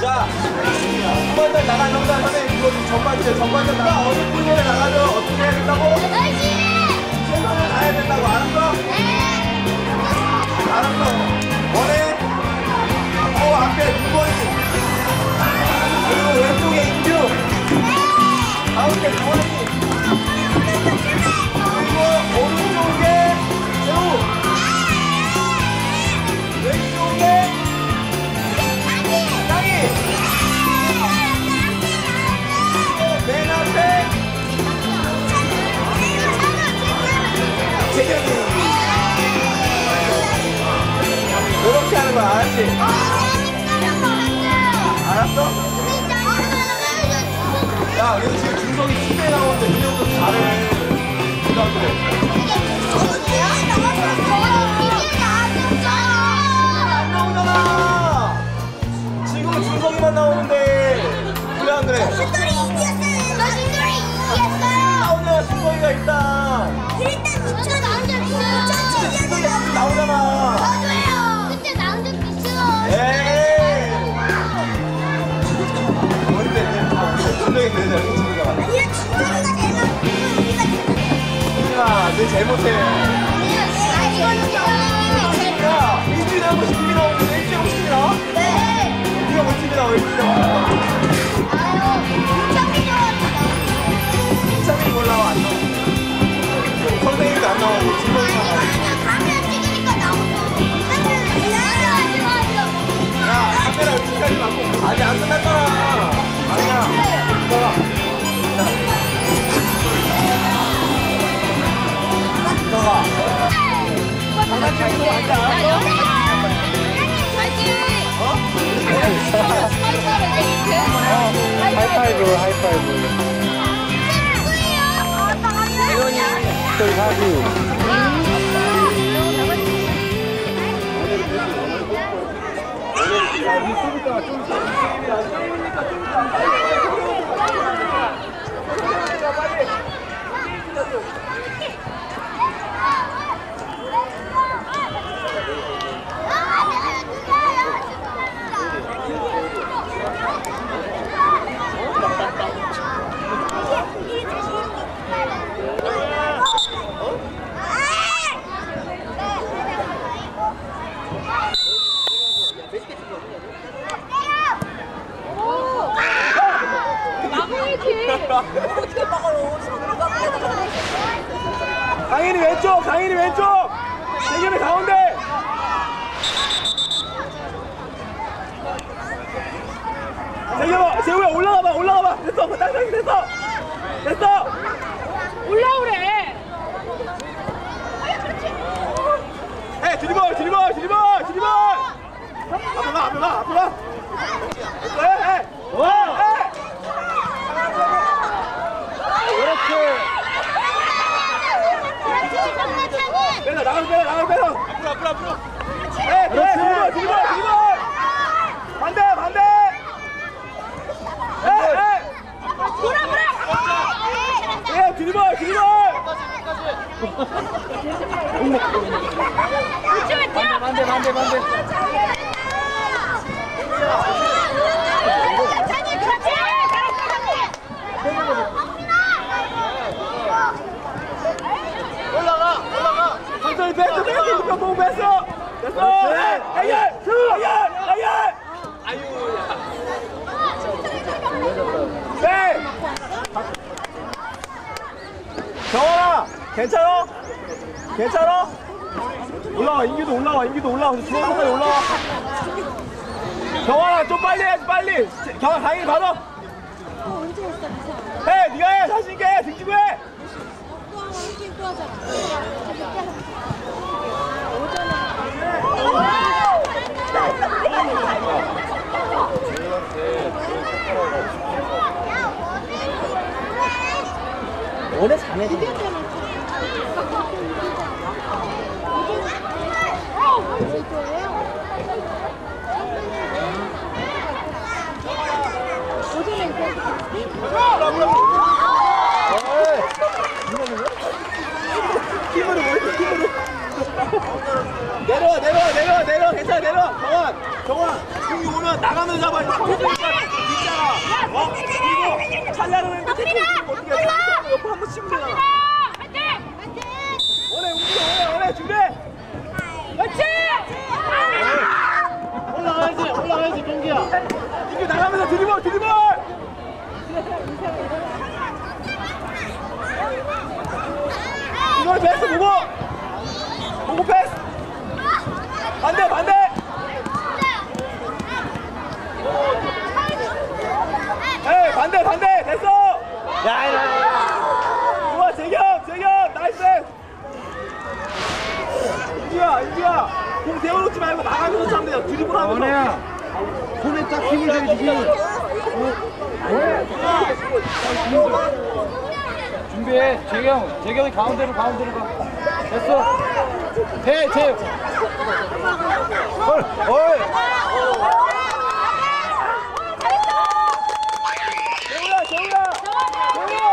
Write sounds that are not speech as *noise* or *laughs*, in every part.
자, 나간 형사 선생님 이거 좀 전반전 전반전 나가 어디 분야에 나가죠? 어떻게 해야 된다고? 최선을 다해야 된다고 알았어? 알았어. 원해? 어 앞에 누구니? 그리고 왼쪽에 인규. 가운데 주원이. 이. 이렇게 하는 거야, 알았지? 알았어? 야, 여기 지금 준성이 침대 나오는데 이 형도 잘해. 누가 그래? 하이파이브 하이파이브 저기 사주 강인이 왼쪽, 강인이 왼쪽. 대결이 가운데. 재경아, 재우야 올라가봐, 올라가봐. 됐어, 땅땅이 됐어. 됐어. 올라오래. 해, 드리블, 드리블, 드리블, 드리블. 앞에 가, 앞에 가, 앞에 가. 됐어, 해, 해. 와, 해. 그렇지. 빼라, 나 가, 빼라, 나가, 빼라. 앞으로, 앞으로, 앞으로. 해, 그렇지. 드리블, 드리블. 반대, 반대. 돌아 돌아. 해, 드리블, 드리블. 이쪽에 뛰어. 반대 반대 반대 찬이 그렇지. 올라가, 뺐어, 뺐어, 누가 보고 뺐어. 됐어. 해, 해열, 해열, 해열. 네. 정원아, 괜찮아? 괜찮아? 올라와, 인기도 올라와, 인기도 올라와. 중앙선까지 올라와. 정원아, 좀 빨리 해야지, 빨리. 경아, 강인 받아. 해, 네가 해, 자신 있게 해, 등지고 해. 원래. 힘으로 뭘 힘으로. 내려와, 괜찮아, 내려와. 정원, 정원. 재웅이 오면 나가면서 잡아야 돼. 있잖아. 어? 그리고 찰나를 했는데 태클 어떻게 해? 옆에 한번 치면 되잖아. 화이팅! 원해 움직여 원해 원해 준비. 그렇지! 올라가야지 올라가야지 동기야. 이게 나가면서 드리블 드리블. 이걸 패스 보고 보고 패스 반대 반대 에이 반대 반대 됐어 야야 좋아 재경 재경 나이스. 인기야 인기야. 공 세워놓지 말고 나가면서 차면 돼요. 드리블 하면서. 원혜야. 손에 딱 힘을 줘야지. 준비해. 재경 재경이 가운데로 가운데로 가. 됐어. 해 재영 헐 헐. 재우야 재우야 재우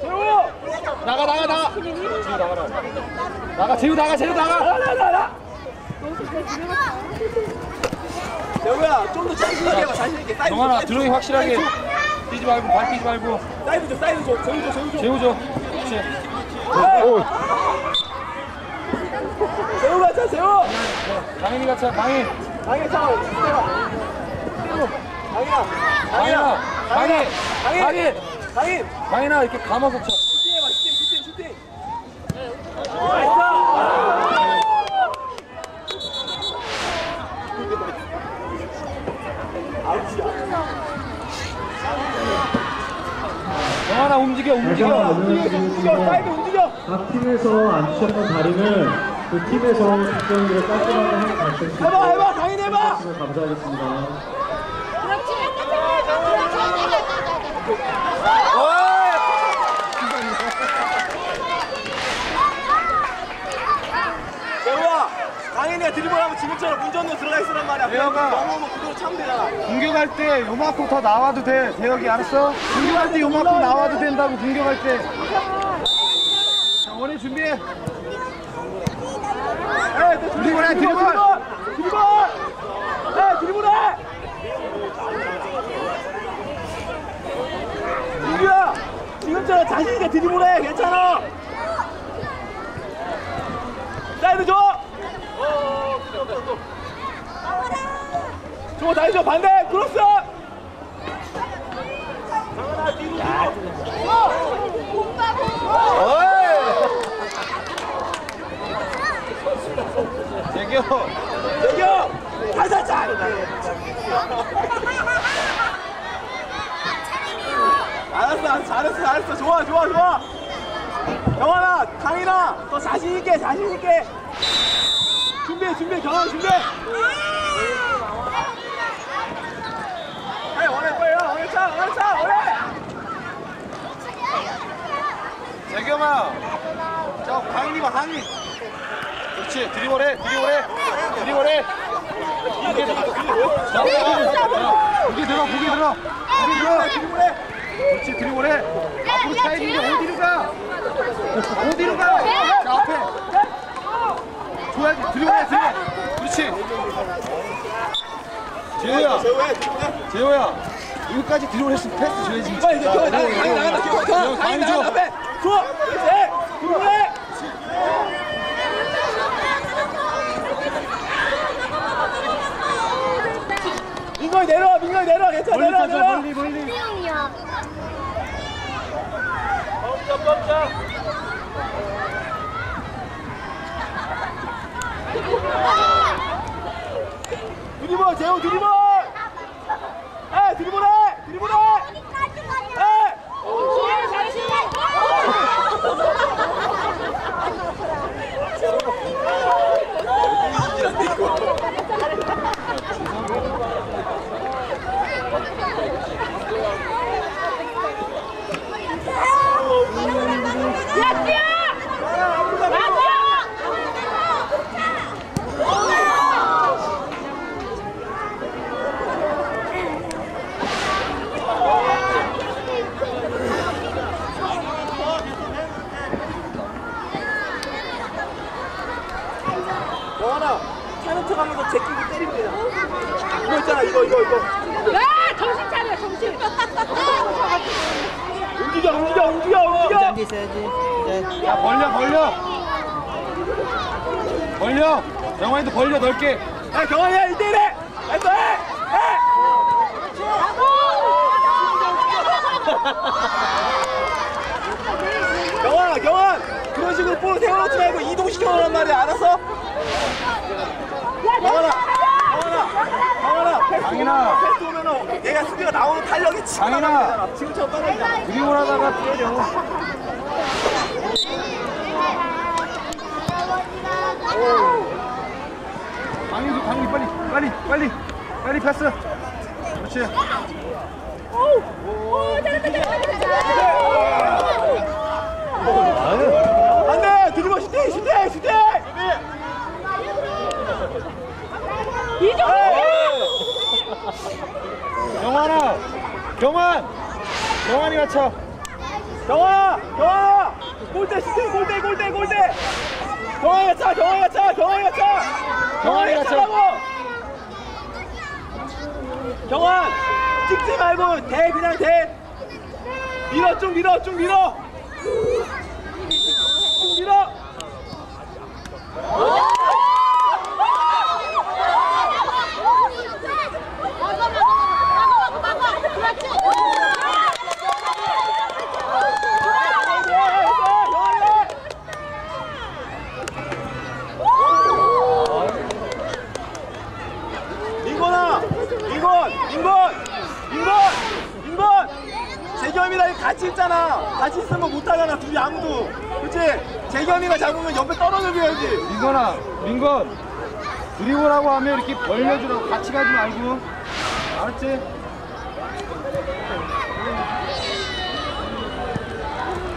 재우 나가 나가 나가. 재우 나가 재우 나가 재우 나가. 나나 나나 재우야 좀더 자신 있게 해봐 자신 있게. 사이드 줘. 드로잉 확실하게 뛰지 말고 발 뛰지 말고. 사이드 줘 사이드 줘. 재우 줘 재우 줘. 재우 줘. 그렇지. 오. 재우가 차 재우. 강인이가 차 강인. 강해 차 강인아. 강이야 강인. 강인. 강인. 강인. 강인아 이렇게 감아서 쳐 슈팅해봐 슈팅 슈팅 슈팅 나이스 정환아 움직여 움직여 움직여 움직여 사이드 움직여 각 팀에서 안 주셨던 자리는 그 팀에서 득점기를 깔끔하게 한 발생 수 해봐 해봐 강인 해봐 감사하겠습니다. 재우야 강인이가 드리블하면 지금처럼 문전으로 들어가 있으란 말이야. 재우가. 넘어오면 그대로 차면 되잖아 공격할 때 요만큼 더 나와도 돼. 대혁이 알았어? 공격할 때 요만큼 나와도 된다고 공격할 때. 자, 원희 준비해. 에이 너 드리블해, 드리블. 드리블. 에이 드리블해. 민규야 지금처럼 자신 있게 드리블해. 괜찮아. 사이드 줘 줘, 다시 줘, 반대, 크로스! 재경! 알았어, 잘했어, 잘했어. 좋아, 좋아, 좋아. 경환아, 강인아, 더 자신있게, 자신있게. 준비해, 준비해, 경환 준비해. 해, 원해, 빨리, 와. 원해, 차, 원해, 차, 원해! 재경아 자 강인이가 강인 그렇지 드리블해 드리블해 드리블해 고개 들어 자 고개 들어 고개 들어. 고개 들어 드리블해. 그렇지 드리블해 앞으로 차야 되는데 어디로 가? 어디로 가자 앞에. 줘야지 드리블해 드리블 그렇지. 재호야. 재호야 여기까지 드리블 했으면 패스 줘야지 빨리, 이제 경환, 나가, 경환. 재호, 강인 강인 나간다, 줘. 줘! 그렇지! 드리블해! 민건이 내려와, 민건이 내려와, 괜찮아, 가자 내려와. 멀리 멀리 멈춰, 멈춰. 드리블, 재호 드리블! 에, 드리블해! 드리블해! 에! 야, 뛰어! 야, 뛰어! 이거 이거 이거 야 정신 차려 정신 움직여 움직여 움직여 움직여 짠데 있어야지. 이제. 야 벌려 벌려 벌려 영환이도 벌려 넓게 야 경환이야 1대1해 나이스 해! 해! 경환아 경환 그런 식으로 볼 세워놓지 말고 이동시켜놓란 말이야 알았어? 경환아 경환아 경환아 패스 강인아. 오면 패스 오면은 얘가 수비가 나오는 탄력이 지금 강인아. 나가잖아 지금처럼 떨어지잖아 드리블 하다가 때려 강인 빨리 빨리 빨리 패스. 그렇지. 안돼! 드리블 슈팅 슈팅 슈팅! 영환아 경환! 경환이가 쳐 경환아 경환아! 골대 슈팅 골대 골대 골대! 경환이가 차 경환이가 차 경환이가 차 경환이가 차라고 경환 찍지 말고 대 그냥 대. 밀어 좀 밀어 좀 밀어. 좀 밀어 민건아, 민건, 민건, 민건, 민건. 재겸이랑 같이 있잖아. 같이 있으면 못하잖아. 둘이 아무도. 그치? 재겸이가 잡으면 옆에 떨어져 줘야지. 민건아 민건 드리블하고 하면 이렇게 벌려주라고 같이 가지 말고 알았지?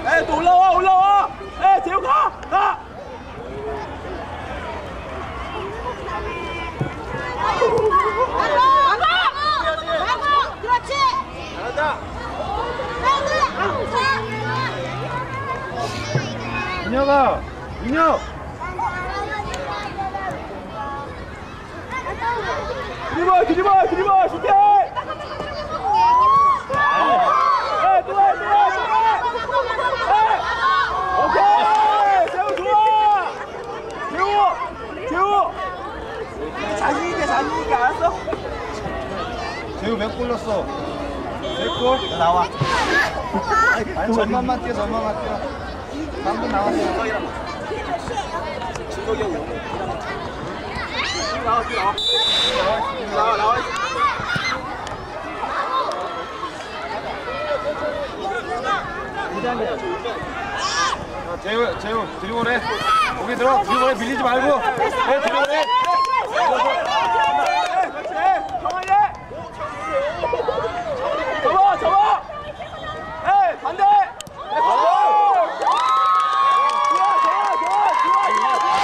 에, 또 올라와, 올라와. 에, 재우 가, 가. 그렇지 잘한다. 민혁아 민혁 드리블, 드리블, 드리블, 슈팅. 에, 들어와, 들어와, 들어와. 오케이! 재우 좋아! 재우! 재우! 자신있게 자신있게 알았어? 재우 몇 골렸어? 네 골 나와. 아니 전만만 뛰어 전만만 뛰어. 방금 나왔어 진덕이 형 나와. 나와 나와 나와 자, 재우 재우 드리블해. 거기 들어. 드리블 해. 밀리지 말고. 해 드리블 해 그렇지 정환이 잡아 잡아 에 반대 에, 반대 좋아 좋아 좋아 좋아 좋아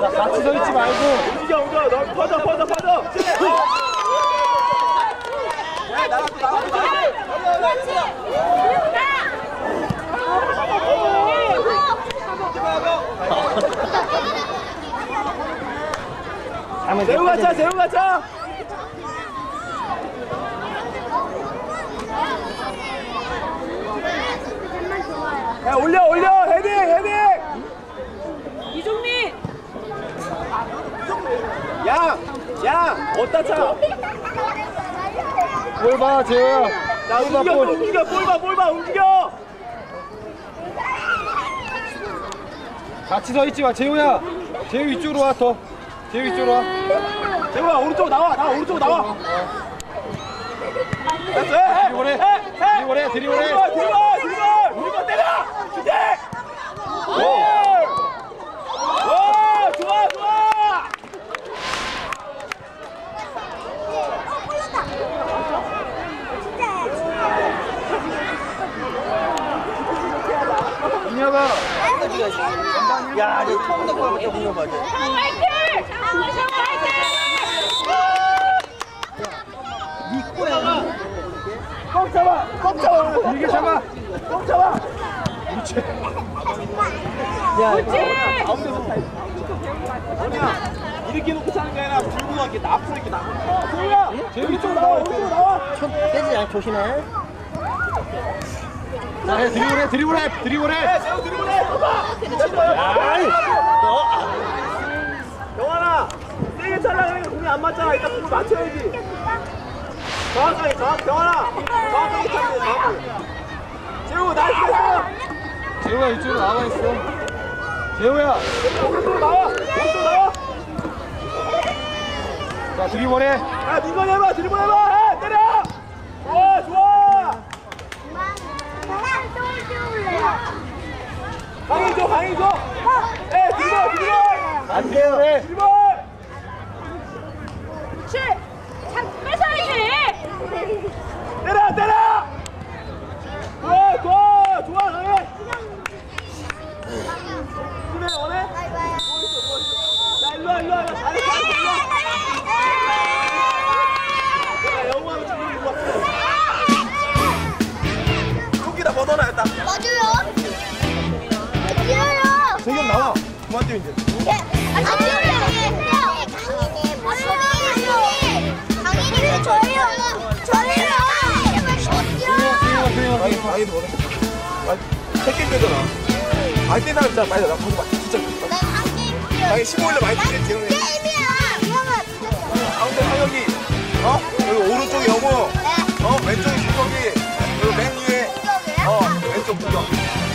자, 같이 서 있지 말고. 움직여 움직여 너 퍼져 퍼져 퍼져. 에 나가 또 나가 재우 가차 재우 가차. 야 올려 올려 어디다 차? 볼 봐 재우야. 자 볼 봐 움직여 볼. 움직여 볼 봐 볼 봐 움직여. 같이 서 있지 마 재우야. 재우 이쪽으로 와 더. 재우 이쪽으로 와. 재우야 오른쪽 나와 나 오른쪽 나와. 됐어. 해, 드리블해. 해, 해. 드리블해, 드리블해. 드리블 드리블 드리블 드리블 때려 슈팅 오! 오 좋아 좋아 민혁아 야, 내 처음 듣고 와봤자 보는 거 맞아. 화이팅 화이팅 꽉 잡아 꽉 잡아. 이게 잡아. 꽉 잡아 그렇지. 가운데서 타 아니야 이렇게 놓고 차는 게 아니라 들고 이렇게 나 앞으로 이렇게 나가 소희야 여기 쪽 나와 여기 쪽 나와. 떼지 않 조심해. 자, 해, 드리블 해, 드리블 해, 드리블해. 해 재호 드리블해. 아이. 영환아 세게 찰라 그러니까 공이 안 맞잖아. 이따 공을 맞춰야지. 정확하게 정확 영환아. 정확하게 차면 돼 정확하게. 재호 나이스 됐어 재호야, 이쪽으로 나와 있어. 재호야. 오른쪽으로 나와. 오른쪽 나와. 자, 드리블 해. 야 민건이 해봐 드리블 해봐 해 때려 좋아 좋아 줘 강희 줘에 드리블 드리블 안 돼요. 해. 드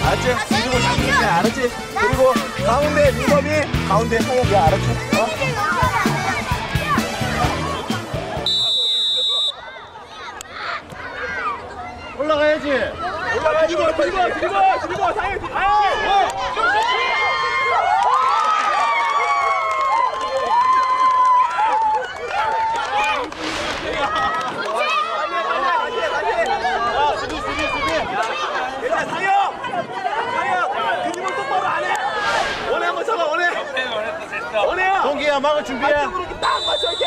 알았지? 그리고 장민이 알았지? 그리고 가운데 민섭이 가운데 상혁이 알았지? 어? 올라가야지. 올라가 드리블 드리블 드리블 드리블 상혁이 아! 야, 수비, 수비, 수비. 얘들아, 상혁! 상혁! 드리블 똑바로 안 해! 원해 한번 쳐봐, 원해! 원해요! 동기야, 막을 준비해. 안쪽으로 이렇게 딱 맞춰, 이렇게!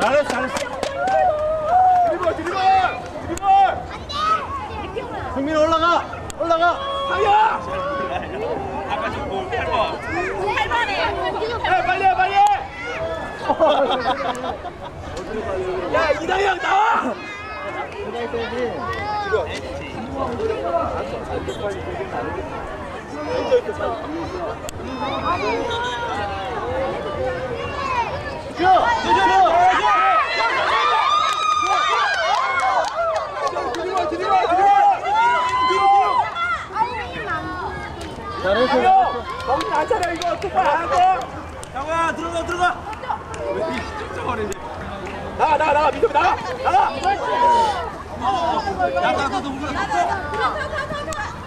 잘했어, 잘했어. 드리블, 드리블! 드리블! 승민 올라가. 올라가. 상혁! 야, 빨리 해, 빨리 해! 야, 이다영 나와! 뒤로, 뒤로! 잘했어. 안 차려, 이거 똑바로 안 하고! 영아, 들어가, 들어가! 나가, 나가, 나가, 민섭 이 나가! 나가!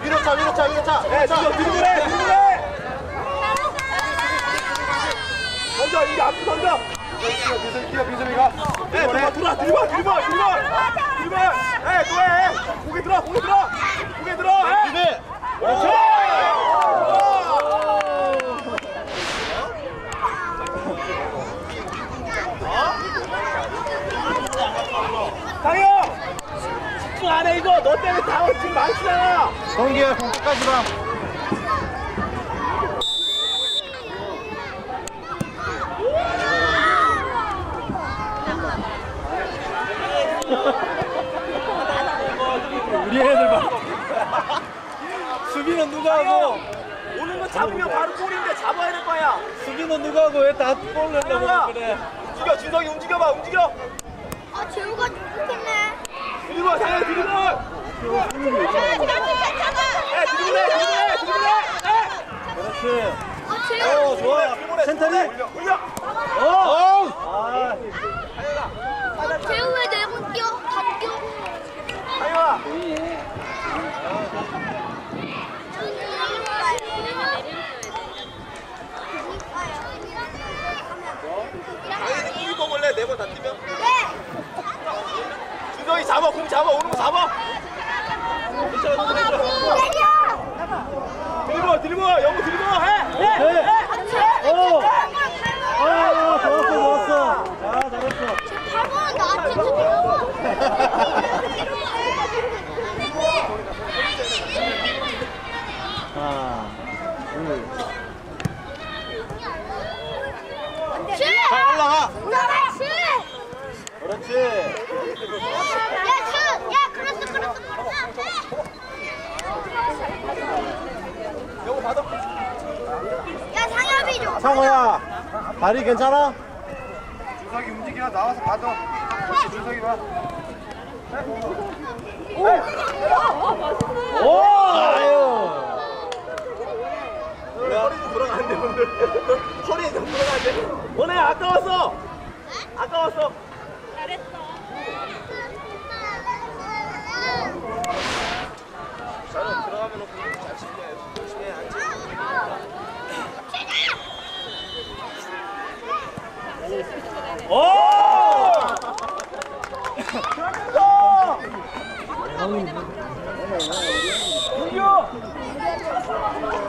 위로 차, 위로 차, 위로 차. 네, 지금 드리블해, 드리블해! 던져, 이게 앞으로 던져! 민섭이가, 민섭이가. 네, 들어가, 들어가, 드리블, 드리블, 드리블! 드리블! 네, 또 해! 고개 들어, 고개 들어! 고개 들어! 해! 그렇지! 강영! 집중 안 해, 이거! 너 때문에 다 지금 동기야, 공 끝까지 봐. 우리 애들 봐. 수비는 누가 하고? 오는 거 잡으면 바로 골인데 잡아야 될 거야! 수비는 누가 하고 왜다 골을 상영아! 넣어 그래? 움직여, 준성이 움직여봐, 움직여! 아, 재우가 좋겠네. 드리블, 상영 드리블! 괜찮아, 괜찮아. 네, 드리블해, 드리블해, 드리블해! 네! 그렇지. 아, 재우. 오, 좋아요. 드리블해, 센터리. 올려, 올려! 어! 아, 재우 왜 내고 뛰어? 다 뛰어. 상영아! 당연히 공이 뽑을래, 네번 다 뛰면? 준성이 잡아, 공 잡아, 오는 거 잡아! 드리블, 드리블, 영우 드리블, 해! 해! 네. 해! 오! 아, 좋았어, 좋았어. 아, 잘했어. 발목은 나한테 줘. *laughs* 상호야 다리 괜찮아? 준석이 움직여 나와서 받아. 그렇지 준석이 봐. 오! 아유. 허리 *laughs* 좀 돌아가는데 오늘. 허리 좀 돌아가는데. 오늘 아까웠어 아까웠어 잘했어. 들어가면 잘 치게 열심히 해 오! 잘했어! 윤규!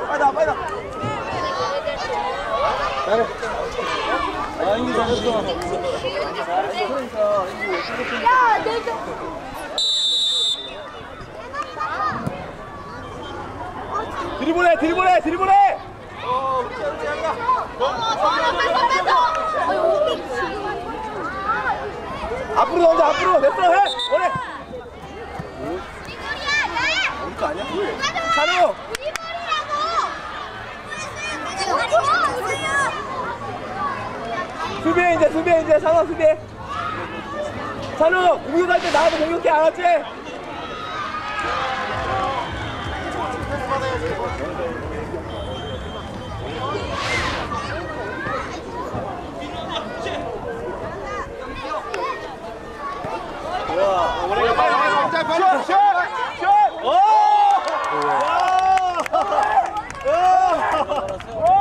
빨리 나, 빨리 나. 잘해. 아, 인기 잘했어. 야, 내가. 드리블해, 드리블해, 드리블해! 앞으로 던져, 앞으로. 됐어, 해! 오래! 거 아니야? 찬우! 수비해, 이제, 수비해, 이제. 찬우, 수비해. 찬우, 공격할 때 나와도 공격해, 알았지? 빨리, 빨리, 자, 빨리, 슛! 슛! 오! 야! 오!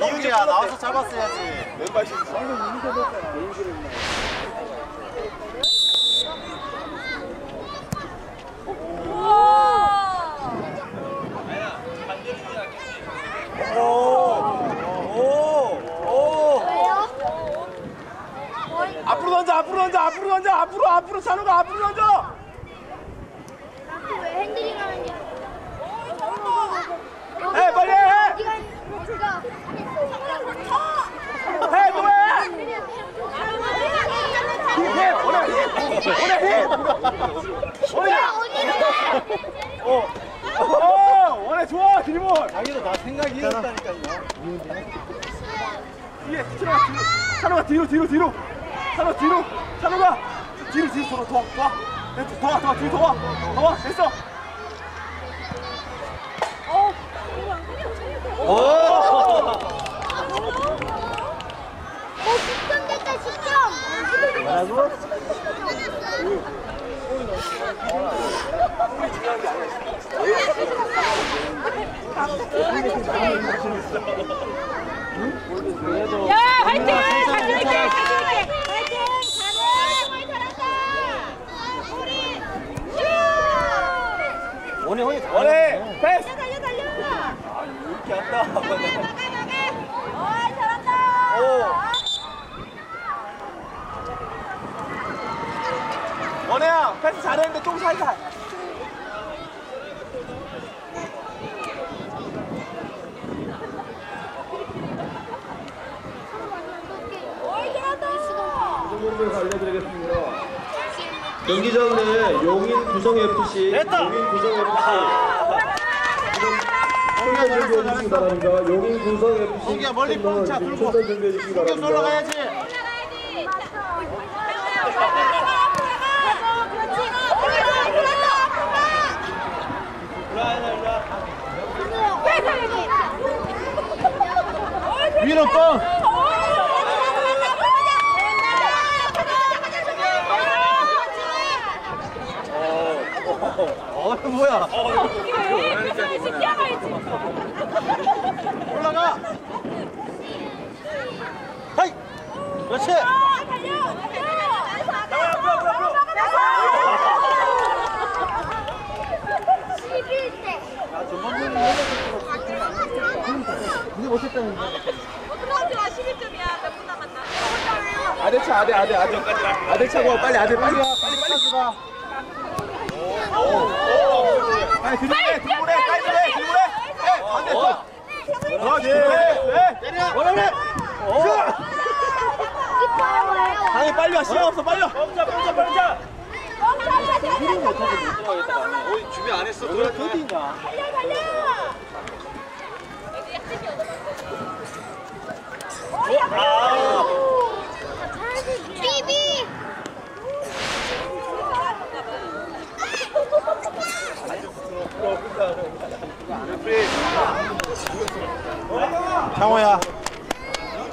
이유지 야 나와서 잡았어야지. 왼발 슛. 앞으로 던져, 앞으로 던져, 앞으로 던져, 앞으로, 앞으로 찬우가 앞으로 던져. 왜 핸들링 하는 게? 해, 빨리 해, 해, 해, 또 해. 해, 오래 해, 오래 해, 오래. 어, 어, 오래 좋아, 드리블. 자기도 다 생각이 있었다니까요. 뒤에 찬우가 뒤로, 찬우가 뒤로, 뒤로, 뒤로. 찬우 뒤로, 찬우가 뒤로, 뒤로 돌아, 도와, 도와. 됐어, 도와, 도와, 뒤로 도와, 도와, 됐어. 오, 10점 됐다, 10점. 뭐라고? 야, 화이팅! 자신 있게, 자신 있게. 화이팅! 잘해! 우리 슛! 원해 원해 다. 원해, 패스. 달려, 달려! 이렇게 한다. 나가, 나가! 어이, 잘한다! 오. 원혜야, 패스 잘했는데 좀 살살. 어이, 잘한다! 정보를 알려드리겠습니다. 경기 전에 용인 구성 FC, 용인 구성 FC 지금 출전 준비해 주시기 바랍니다. 용인 구성 FC 거기야, 멀리 뻥차 들고. 출전 준비해 주시기 바랍니다. 올라가야지. 위로 뻥. 어 뭐야? 올라가. 하이. 그렇지. 아들 차, 아들, 아들, 아들. 아들 차고. 빨리 아들 빨리 와, 빨리 빨리. 가. 빨리 드리블해, 드리블해, 빨리 해, 드리블해. 해, 반대 쳐. 그렇지. 해, 때려. 원해. 강이 빨리 와, 시간 없어, 빨리 와. 멈춰, 멈춰, 멈춰! 준비 안 했어. 너왜 어디 있냐? 비비.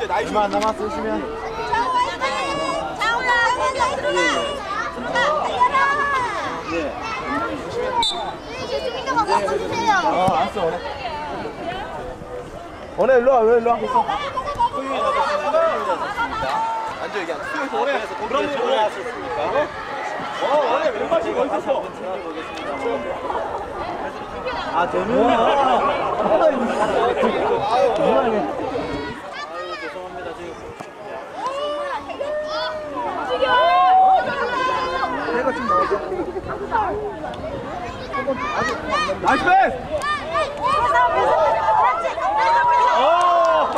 나이 얼마 안 남았어 바꿔주세요. 어 알았어 원해 원해 일로 와 왜 일로 와 있어 앉아 여기 앉아. 해서 그런 일 오래 하셨습니까? 어, 원래 왼발이 어디 있어? 아 되는구나 나이스 패스! 어,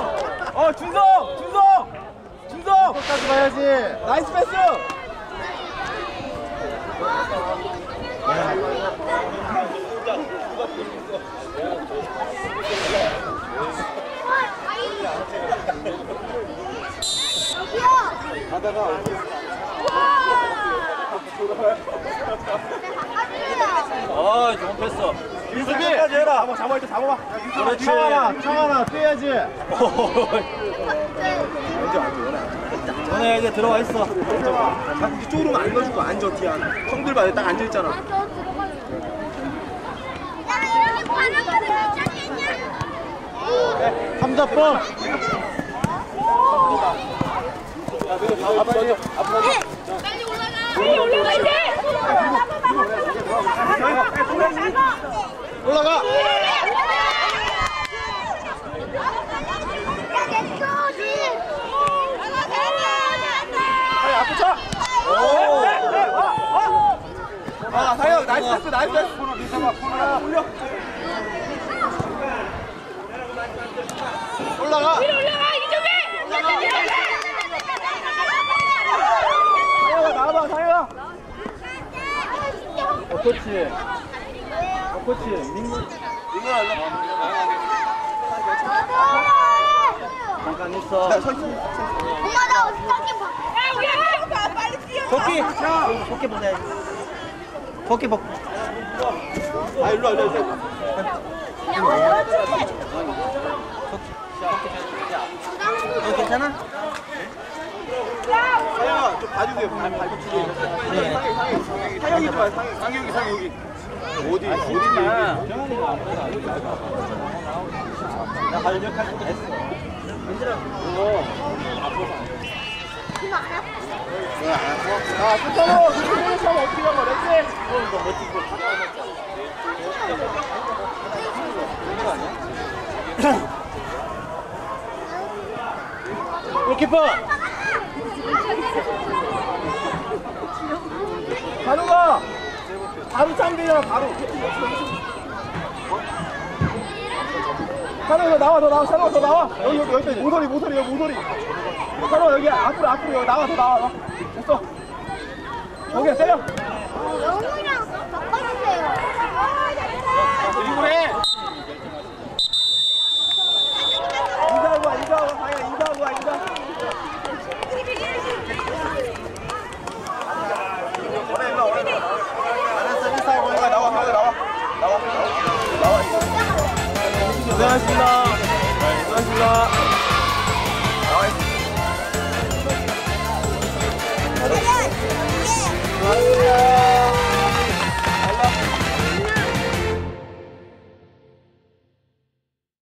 어, 준성! 준성! 준성! 끝까지 가야지 나이스 패스! 아 좋은 패스 민수비! 잡아, 잡아, 일단 잡아봐. 그렇지 창하나 창하나 뛰어야지 너네 이제 들어와 있어 자꾸 이쪽으로는 안 넣어주고 앉아, 뒤에. 형들 봐, 딱 앉아있잖아. 삼자법 빨리 올라가. 빨리 올라가 이제. 올라가! 아, 상혁, 나이스 패스, 나이스 패스. 코너, 코너 올려. 올라가 위로 올라가 이쪽에. 상혁아, 나와봐, 상혁아. 어떻지 어떻지 민구 잠깐 있어 야, 서 있어. 엄마 나 스타킹 봐. 야 우리 한번 빨리 뛰어. 토끼 토끼 보내 토끼 벗 아, 일로 와, 일로 와. 너 괜찮아? 상혁아, 좀 봐주세요. 발, 발붙이게. 상혁, 상혁, 상혁. 상혁이 좀 봐, 상혁. 상혁이, 상혁이. 어디, 어디 나 활력할 때 했어 이거. 아, 끝으로 그렇게 어떻게? 골 키퍼 바로 가! 바로 짱대잖아, 바로. 사람 너 나와, 너 나와, 사람 너 나와. 여기, 여기, 여기, 모서리, 모서리, 여기 모서리. 사람 여기 앞으로, 앞으로, 여기 나와, 더 나와. 나. 됐어. 여기 때려. 영웅이랑 바꿔주세요. 드리블해.